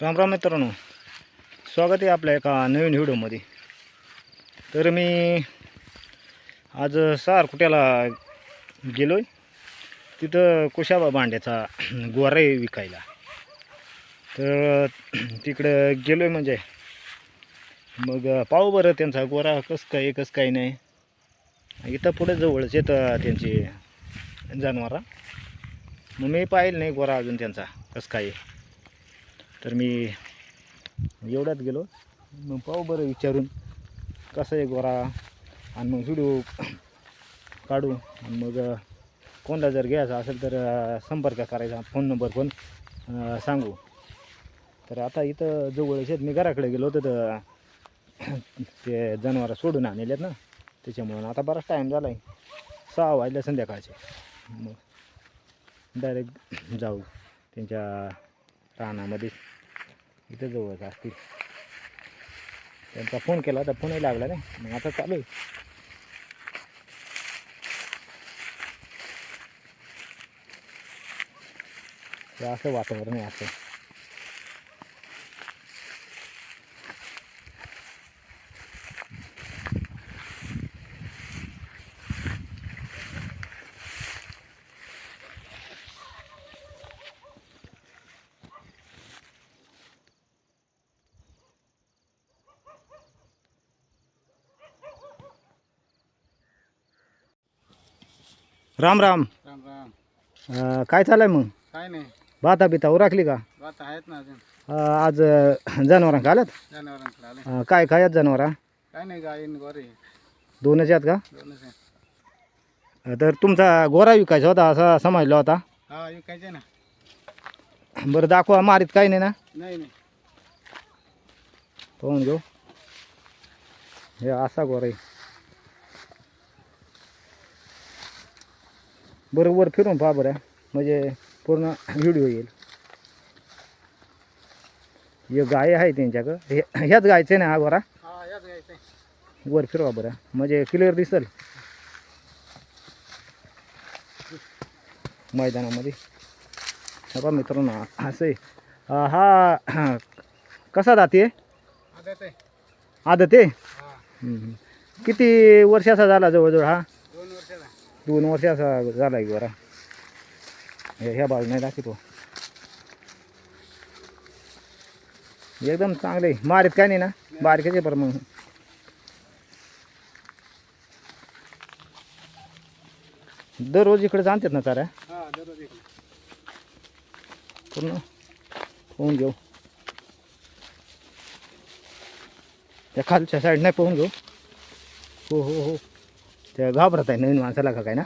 राम राम मित्रांनो स्वागत आहे आपल्या एका नवीन व्हिडिओमध्ये. तर मी आज सार कुठ्याला गेलो आहे तिथं कुशाबा भांड्याचा गोरा विकायला. तर तिकडं गेलो आहे म्हणजे मग पाहू बरं त्यांचा गोरा कसं काय कसं काय नाही. इथं पुढे जवळच येतं त्यांची जनावरं. मग मी पाहिलं नाही गोरा अजून त्यांचा कसं काय आहे. तर मी एवढ्यात गेलो. मग पाहू बरं विचारून कसं आहे गोरा. आणि मग व्हिडिओ काढू. आणि मग कोणाला जर घ्यायचा असेल तर संपर्क करायचा. फोन नंबर पण सांगू. तर आता इथं जवळ आहेत. मी घराकडे गेलो होतो तर ते जनावरं सोडून आणलेत ना. त्याच्यामुळं आता बराच टाईम झाला आहे सहा वाजल्या संध्याकाळचे. मग डायरेक्ट जाऊ. त्यांच्या रानामध्ये. इथं जवळच असतील. त्यांचा फोन केला तर फोनही लागला नाही. मग आता चालू आहे. असं वातावरण आहे असं. राम राम. राम राम. अं, काय चालू आहे मग? काय नाही. भाता बिता उराखली का? बात आहेत ना अजून. अं, आज अं, जनावरांका आल्यात जनावरांकडे आले. अं, काय काय आहेत जनावरा? काय नाही गाय आणि गोरे. दोनच आहेत का? दोनच आहे अं, तर तुमचा गोरा विकायचा होता असा समजला होता. हा विकायचे ना. बरं दाखवा मारीत काही नाही ना? नाही नाही. पाहून घेऊ. हे असा गोरा आहे. बरं वर फिरून पहा बरं. म्हणजे पूर्ण व्हिडिओ येईल. हे गाय आहे त्यांच्याकडं. हे ह्याच गायचे ना हा हा घ्यायचंय वर फिरवा बरं. म्हणजे क्लिअर दिसल. मैदानामध्ये. हे पहा मित्रांनो असं हा कसा जाते आदत आहे. हा. किती वर्षाचा झाला जवळजवळ हा? दोन दोन वर्षाचा झाला आहे बरा ह्या बाजू नाही दाखवतो. एकदम चांगले. मारीत काय नाही ना. बारकेचे पर मग. दररोज इकडे जाणतात ना हा एक पूर्ण पाहून घेऊ. त्या खालच्या साईड नाही पाहून घेऊ. हो हो हो. त्या घाबरत आहे नवीन माणसाला का काय ना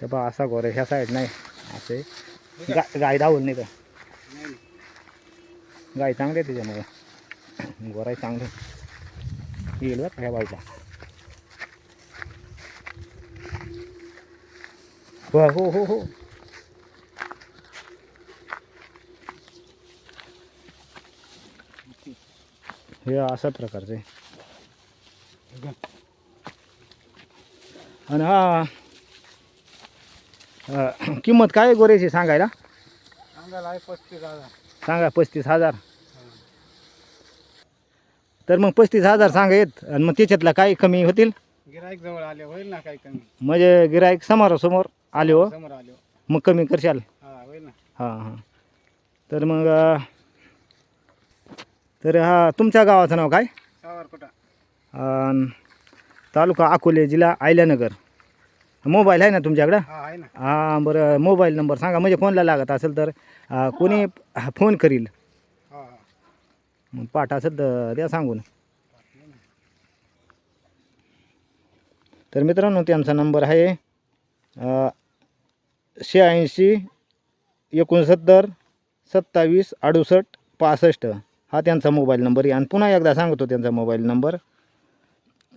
ते बा असा गोरे ह्या साईड नाही असे गाय गाय धावून नाही का नाही नाही गाय चांगली आहे त्याच्यामुळे गोराई चांगली येईल बरं का ह्या बाईला हो हो हो हो हे अशा प्रकारचे. आणि हा किंमत काय गोऱ्याची सांगायला? सांगायला पस्तीस हजार. सांगा पस्तीस हजार. तर मग पस्तीस हजार सांगा येत आणि मग त्याच्यातला काही कमी होतील? गिराईक जवळ आले होईल ना काही कमी? म्हणजे गिराईक समोरासमोर आले हो. समोर आले मग कमी करशाल? हा होईल ना. हां हां. तर मग तर हा तुमच्या गावाचं नाव काय? सावरकोटा. अन् तालुका अकोले जिल्हा आयल्यानगर मोबाईल आहे ना तुमच्याकडं? हा आहे ना. हां बरं मोबाईल नंबर सांगा. म्हणजे कोणाला लागत असेल तर अं, कोणी फोन करील. हा हा. मग पाठ असेल तर द्या सांगून. तर मित्रांनो त्यांचा नंबर आहे शहाऐंशी एकोणसत्तर सत्तावीस अडुसष्ट पासष्ट. हा त्यांचा मोबाईल नंबर आहे. आणि पुन्हा एकदा सांगतो त्यांचा मोबाईल नंबर.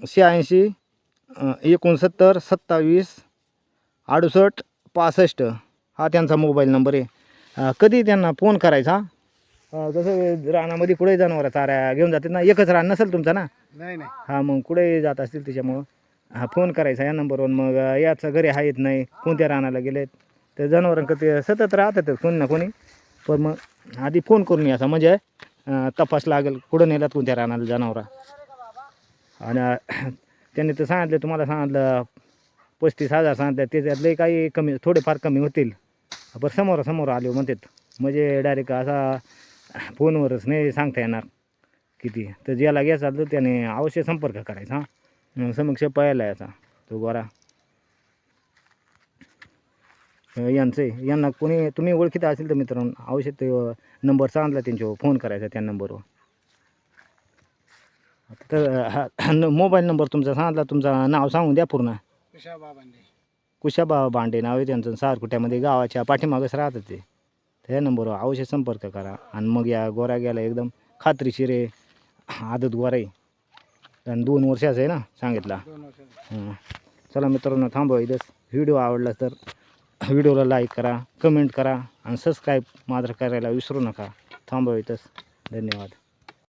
शहाऐंशी एकोणसत्तर सत्तावीस अडुसष्ट पासष्ट हा त्यांचा मोबाईल नंबर आहे. कधी त्यांना फोन करायचा? जसं रानामध्ये कुठे जनावरं चाऱ्या घेऊन जातात ना एकच रान नसेल तुमचा ना? नाही नाही. हा मग कुठे जात असतील त्याच्यामुळं. हा फोन करायचा या नंबरवर मग याचं घरी आहेत नाही कोणत्या रानाला गेलेत? तर जनावरांक ते सतत राहतातच कोणी ना कोणी. पण मग आधी फोन करून यायचा म्हणजे तपास लागेल. कुठं नेलात कोणत्या रानाला जनावरा? आणि त्यांनी तर सांगितलं तुम्हाला सांगितलं पस्तीस हजार सांगितलं त्याच्यातले काही कमी थोडेफार कमी होतील. पण समोरासमोर आले म्हणतात. म्हणजे डायरेक्ट असा फोनवरच नाही सांगता येणार किती. तर ज्याला घ्यायचा तर त्याने अवश्य संपर्क करायचा हां. समक्ष पाहायला याचा तो गोरा. यांचं. आहे. यांना कोणी तुम्ही ओळखीत असेल तर मित्रांनो अवश्य ते नंबर सांगितला त्यांच्यावर फोन करायचा त्या नंबरवर. तर हा मोबाईल नंबर तुमचा सांगितला तुमचं नाव सांगून द्या पूर्ण. कुशाबा बांडे नाव आहे त्यांचं सारकुट्यामध्ये गावाच्या पाठीमागच राहतं ते. त्या नंबरवर अवश्य संपर्क करा. आणि मग या गोरा गेला एकदम खात्रीशीर आहे आदत गोरा. आहे आणि दोन वर्षाचं आहे ना सांगितला. हं. चला मित्रांनो थांबवा इथंच व्हिडिओ आवडला तर व्हिडिओला लाईक करा कमेंट करा आणि सबस्क्राईब मात्र करायला विसरू नका. थांबवा इथंच. धन्यवाद.